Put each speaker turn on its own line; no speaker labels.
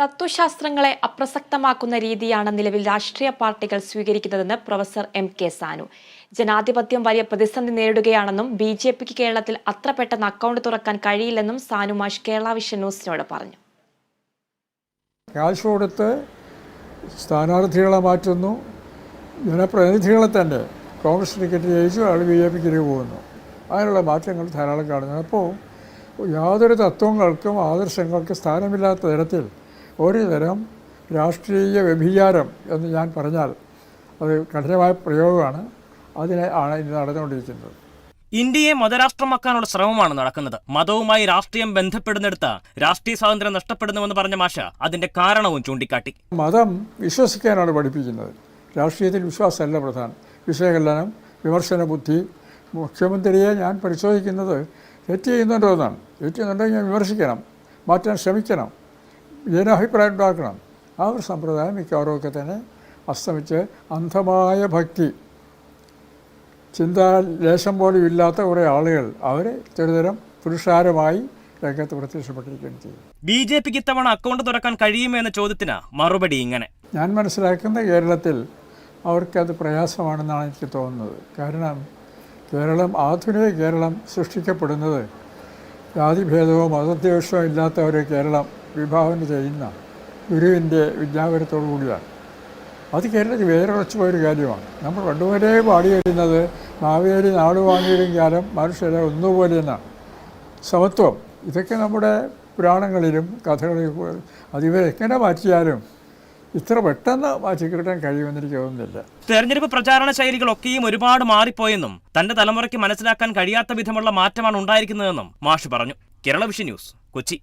തത്വശാസ്ത്രങ്ങളെ അപ്രസക്തമാക്കുന്ന രീതിയാണ് നിലവിൽ രാഷ്ട്രീയ പാർട്ടികൾ സ്വീകരിക്കുന്നതെന്ന് പ്രൊഫസർ എം കെ സാനു. ജനാധിപത്യം വലിയ പ്രതിസന്ധി നേരിടുകയാണെന്നും ബി ജെ പിക്ക് കേരളത്തിൽ അത്ര പെട്ടെന്ന് അക്കൗണ്ട് തുറക്കാൻ കഴിയില്ലെന്നും സാനു മാഷ് കേരള വിഷൻ ന്യൂസിനോട് പറഞ്ഞു.
കൊടുത്ത് സ്ഥാനാർത്ഥികളെ മാറ്റുന്നു. ജനപ്രതിനിധികളെ തന്നെ കോൺഗ്രസ് ടിക്കറ്റ് ജയിച്ചു ആൾ ബി ജെ പിക്ക് പോകുന്നു. അതിനുള്ള മാറ്റങ്ങൾ ധാരാളം കാണുന്നു. അപ്പോൾ യാതൊരു തത്വങ്ങൾക്കും ആദർശങ്ങൾക്കും സ്ഥാനമില്ലാത്ത തരത്തിൽ ഒരു തരം രാഷ്ട്രീയ വ്യഭിചാരം എന്ന് ഞാൻ പറഞ്ഞാൽ അത് കഠിനമായ പ്രയോഗമാണ്. അതിനെ ആണ് ഇന്ന് നടന്നുകൊണ്ടിരിക്കുന്നത്.
ഇന്ത്യയെ മതരാഷ്ട്രമാക്കാനുള്ള ശ്രമമാണ് നടക്കുന്നത്. മതവുമായി രാഷ്ട്രീയം ബന്ധപ്പെടുന്നിടത്ത് രാഷ്ട്രീയ സ്വാതന്ത്ര്യം നഷ്ടപ്പെടുന്നുവെന്ന് പറഞ്ഞ മാഷ അതിന്റെ കാരണവും ചൂണ്ടിക്കാട്ടി.
മതം വിശ്വസിക്കാനാണ് പഠിപ്പിക്കുന്നത്. രാഷ്ട്രീയത്തിൽ വിശ്വാസമല്ല പ്രധാനം. വിഷയകലനം വിമർശന ബുദ്ധി മുഖ്യമന്ത്രിയെ ഞാൻ പരിശോധിക്കുന്നത് തെറ്റ് ചെയ്യുന്നുണ്ടോ എന്നാണ്. തെറ്റ് ചെയ്യുന്നുണ്ടെങ്കിൽ ഞാൻ വിമർശിക്കണം. മാറ്റാൻ ശ്രമിക്കണം. ജനാഭിപ്രായം ഉണ്ടാക്കണം ആ ഒരു സമ്പ്രദായം മിക്കവാറുമൊക്കെ തന്നെ അസ്തമിച്ച് അന്ധമായ ഭക്തി ചിന്താ ലേശം പോലും ഇല്ലാത്ത കുറേ ആളുകൾ അവർ ചെറുതരം പുരുഷാരമായി രംഗത്ത് പ്രത്യക്ഷപ്പെട്ടിരിക്കുകയും ചെയ്യും
ബി ജെ പിക്ക് ഇത്തവണ അക്കൗണ്ട് തുറക്കാൻ കഴിയുമോ എന്ന ചോദ്യത്തിന് മറുപടി ഇങ്ങനെ.
ഞാൻ മനസ്സിലാക്കുന്ന കേരളത്തിൽ അവർക്കത് പ്രയാസമാണെന്നാണ് എനിക്ക് തോന്നുന്നത്. കാരണം കേരളം ആധുനിക കേരളം സൃഷ്ടിക്കപ്പെടുന്നത് ജാതിഭേദവും മതദ്വേഷവും ഇല്ലാത്ത ഒരു കേരളം വിഭാവന ചെയ്യുന്ന ഗുരുവിന്റെ വിജ്ഞാപനത്തോടു കൂടിയാണ്. അത് കേരളത്തിൽ വേരുറച്ചു പോയൊരു കാര്യമാണ്. നമ്മൾ പണ്ടുവരെ പാടി വരുന്നത് മാവേലി നാട് വാങ്ങിയിടും കാലം മനുഷ്യരെ ഒന്നുപോലെ എന്നാണ് സമത്വം ഇതൊക്കെ നമ്മുടെ പുരാണങ്ങളിലും കഥകളിലും അതിവരെങ്ങനെ മാറ്റിയാലും ഇത്ര പെട്ടെന്ന് മാറ്റിക്കിട്ടാൻ കഴിയുമെന്ന് എനിക്ക് തോന്നുന്നില്ല.
തെരഞ്ഞെടുപ്പ് പ്രചാരണ ശൈലികളൊക്കെയും ഒരുപാട് മാറിപ്പോയെന്നും തന്റെ തലമുറയ്ക്ക് മനസ്സിലാക്കാൻ കഴിയാത്ത വിധമുള്ള മാറ്റമാണ് ഉണ്ടായിരിക്കുന്നതെന്നും മാഷ് പറഞ്ഞു. Kerala vision news Kochi.